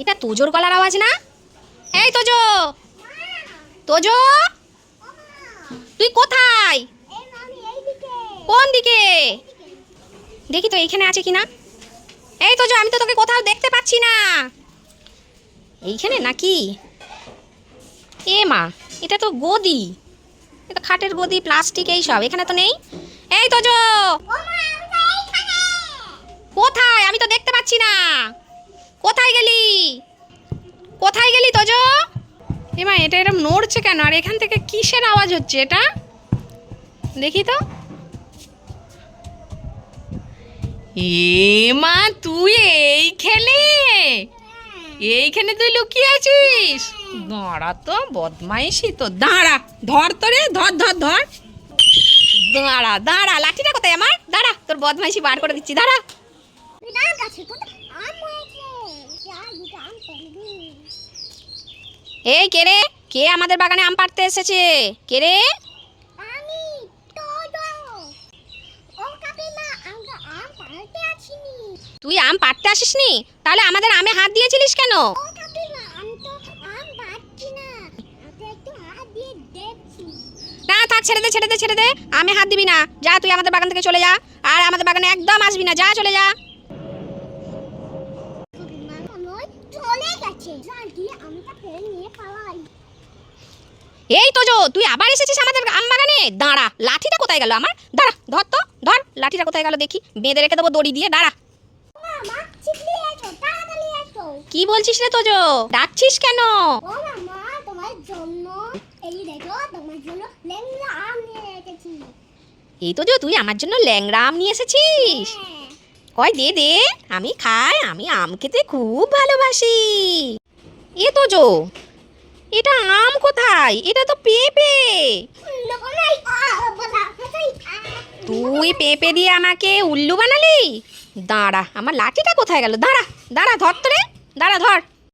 এটা তোজোর গলার আওয়াজ না? এই তোজো! তোজো! তুই কোথায়? কোন দিকে? দেখি তো এইখানে আছে কিনা। এই তোজো আমি তো তোকে কোথাও দেখতে পাচ্ছি না। এইখানে নাকি? এ মা এটা তো গদি। এটা খাটের গদি প্লাস্টিক এই সব। এখানে তো নেই। এই তোজো! কোথায়? আমি তো দেখতে পাচ্ছি না। তোজো। এমা, এটা এরকম নড়ছে কেন? আর এখান থেকে কিসের আওয়াজ হচ্ছে এটা? দেখি তো। এ মা তুই এইখানে এইখানে তুই লুকিয়ে আছিস? দাঁড়া তো, বদমাইশি তো। দাঁড়া, ধর তো রে, ধর ধর ধর। দাঁড়া দাঁড়া, লাঠিটা কোথায় আমার? দাঁড়া, তোর বদমাইশি বার করে দিচ্ছি, দাঁড়া। এই কে রে? কে আমাদের বাগানে আম পাড়তে এসেছে? কে রে? তুই আম পাড়তে আসিস নি তাহলে আমাদের আমে হাত দিয়েছিলিস কেন? না থাক ছেড়ে দে ছেড়ে দে ছেড়ে দে। আমি হাত দিবি না। যা তুই আমাদের বাগান থেকে চলে যা। আর আমাদের বাগানে একদম আসবি না। যা চলে যা চলে গেছে গিয়ে আমি তা ফেলে নিয়ে পালাই এই তো জো তুই আবার এসেছিস আমাদের আম বাগানে? দাঁড়া, লাঠিটা কোথায় গেল আমার? দাঁড়া, ধর তো, ধর, লাঠিটা কোথায় গেল দেখি। বেঁধে রেখে দেবো দড়ি দিয়ে, দাঁড়া। কি বলছিস রে তোজো? ডাকছিস কেন? এই তোজো, তুই আমার জন্য ল্যাংড়া আম নিয়ে এসেছিস। কয়, দে দে, আমি খাই, আমি আম খেতে খুব ভালোবাসি। এ তো জো, এটা আম কোথায়? এটা তো পেঁপে। তুই পেঁপে দিয়ে আমাকে উল্লু বানালি? দাঁড়া, আমার লাঠিটা কোথায় গেল? দাঁড়া দাঁড়া, ধর তো রে দাঁড়া, ধর।